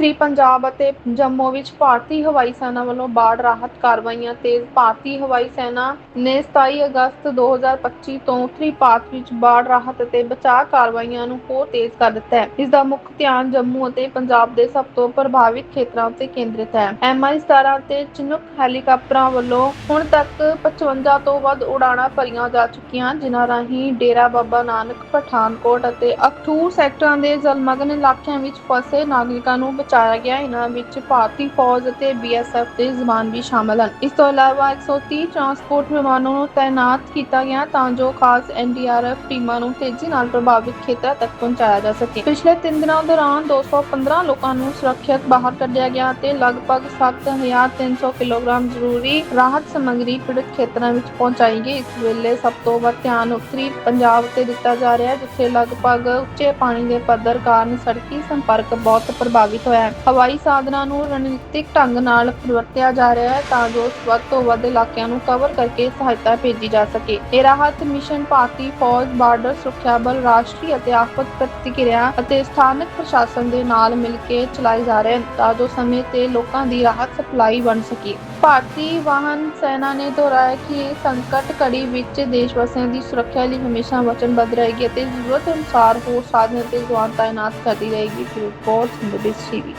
ਉੱਤਰੀ ਪੰਜਾਬ ਅਤੇ ਜੰਮੂ ਵਿੱਚ ਭਾਰਤੀ ਹਵਾਈ ਸੈਨਾ ਵੱਲੋਂ ਬਾੜ ਰਾਹਤ ਕਾਰਵਾਈਆਂ ਤੇਜ਼। ਭਾਰਤੀ ਹਵਾਈ ਸੈਨਾ ਨੇ 27 ਅਗਸਤ 2025 ਤੋਂ ਉੱਤਰੀ ਭਾਰਤ ਵਿੱਚ ਬਾੜ ਰਾਹਤ ਅਤੇ ਬਚਾਅ ਕਾਰਵਾਈਆਂ ਨੂੰ ਹੋਰ ਤੇਜ਼ ਕਰ ਦਿੱਤਾ ਹੈ। ਇਸ ਦਾ ਮੁੱਖ ਧਿਆਨ ਜੰਮੂ ਅਤੇ ਪੰਜਾਬ ਦੇ ਸਭ ਤੋਂ ਪ੍ਰਭਾਵਿਤ ਖੇਤਰਾਂ ਉੱਤੇ ਕੇਂਦਰਿਤ ਹੈ। ਐਮਆਈ 17 ਅਤੇ ਚਿਨੂਕ ਹੈਲੀਕਾਪਟਰਾਂ ਵੱਲੋਂ ਹੁਣ ਤੱਕ 55 ਤੋਂ ਵੱਧ ਉਡਾਣਾਂ ਭਰੀਆਂ ਜਾ ਚੁੱਕੀਆਂ, ਜਿਨ੍ਹਾਂ ਰਾਹੀਂ ਡੇਰਾ ਬਾਬਾ ਨਾਨਕ, ਪਠਾਨਕੋਟ ਅਤੇ ਅਖਤੂਰ ਸੈਕਟਰਾਂ ਦੇ ਜਲਮਗਨ ਇਲਾਕਿਆਂ ਵਿੱਚ ਫਸੇ ਨਾਗਰਿਕਾਂ ਨੂੰ ਬਚਾਇਆ ਗਿਆ। ਇਹਨਾਂ ਵਿੱਚ ਭਾਰਤੀ ਫੌਜ ਅਤੇ ਬੀਐਸਐਫ ਦੇ ਜਵਾਨ ਵੀ ਸ਼ਾਮਲ ਹਨ। ਇਸ ਤੋਂ ਇਲਾਵਾ 130 ਟਰਾਂਸਪੋਰਟ ਵਿਮਾਨਾਂ ਨੂੰ ਤਾਇਨਾਤ ਕੀਤਾ ਗਿਆ ਤਾਂ ਜੋ ਖਾਸ ਐਨਡੀਆਰਐਫ ਟੀਮਾਂ ਨੂੰ ਤੇਜ਼ੀ ਨਾਲ ਪ੍ਰਭਾਵਿਤ ਖੇਤਰਾਂ ਤੱਕ ਪਹੁੰਚਾਇਆ ਜਾ ਸਕੇ। ਪਿਛਲੇ 3 ਦਿਨਾਂ ਦੌਰਾਨ 215 ਲੋਕਾਂ ਨੂੰ ਸੁਰੱਖਿਅਤ ਬਾਹਰ ਕੱਢਿਆ ਗਿਆ ਅਤੇ ਲਗਭਗ 7300 ਕਿਲੋਗ੍ਰਾਮ ਜ਼ਰੂਰੀ ਰਾਹਤ ਸਮੱਗਰੀ ਪੀੜਤ ਖੇਤਰਾਂ ਵਿੱਚ ਪਹੁੰਚਾਈ ਗਈ। ਇਸ ਵੇਲੇ ਸਭ ਤੋਂ ਵੱਧ ਧਿਆਨ ਉੱਤਰੀ ਪੰਜਾਬ ਤੇ ਦਿੱਤਾ ਜਾ ਰਿਹਾ ਹੈ ਜਿੱਥੇ ਲਗਭਗ ਉੱਚੇ ਪਾਣੀ ਦੇ ਪੱਧਰ ਕਾਰਨ ਸੜਕੀ ਸੰਪਰਕ ਬਹੁਤ ਪ੍ਰਭਾਵਿਤ ਹੋਇਆ। ਹੈ। ਹਵਾਈ ਸਾਧਨਾਂ ਨੂੰ ਰਣਨੀਤਿਕ ਢੰਗ ਨਾਲ ਵਰਤਿਆ ਜਾ ਰਿਹਾ ਹੈ ਤਾਂ ਜੋ ਵੱਧ ਤੋਂ ਵੱਧ ਇਲਾਕਿਆਂ ਨੂੰ ਕਵਰ ਕਰਕੇ ਸਹਾਇਤਾ ਭੇਜੀ ਜਾ ਸਕੇ। ਇਹ ਰਾਹਤ ਮਿਸ਼ਨ ਭਾਰਤੀ ਫੌਜ ਬਾਰਡਰ ਸੁਰੱਖਿਆ ਬਲ, ਰਾਸ਼ਟਰੀ ਅਤੇ ਆਫਤ ਪ੍ਰਤੀਕਿਰਿਆ ਅਤੇ ਸਥਾਨਕ ਪ੍ਰਸ਼ਾਸਨ ਦੇ ਨਾਲ ਮਿਲ ਕੇ ਚਲਾਏ ਜਾ ਰਹੇ ਹਨ ਤਾਂ ਜੋ ਸਮੇਂ ਤੇ ਲੋਕਾਂ ਦੀ ਰਾਹਤ ਸਪਲਾਈ ਬਣ ਸਕੇ। ਭਾਰਤੀ ਵਾਹਨ ਸੈਨਾ ਨੇ ਦੁਹਰਾਇਆ ਕਿ ਇਹ ਸੰਕਟ ਘੜੀ ਵਿੱਚ ਦੇਸ਼ ਵਾਸੀਆਂ ਦੀ ਸੁਰੱਖਿਆ ਲਈ ਹਮੇਸ਼ਾ ਵਚਨਬੱਧ ਰਹੇਗੀ ਅਤੇ ਜ਼ਰੂਰਤ ਅਨੁਸਾਰ ਹੋਰ ਸਾਧਨ ਅਤੇ ਜਵਾਨ ਤਾਇਨਾਤ ਕਰਦੀ ਰਹੇਗੀ। ਰਿਪੋਰਟ ਸੰਦੇਸ਼ ਟੀਵੀ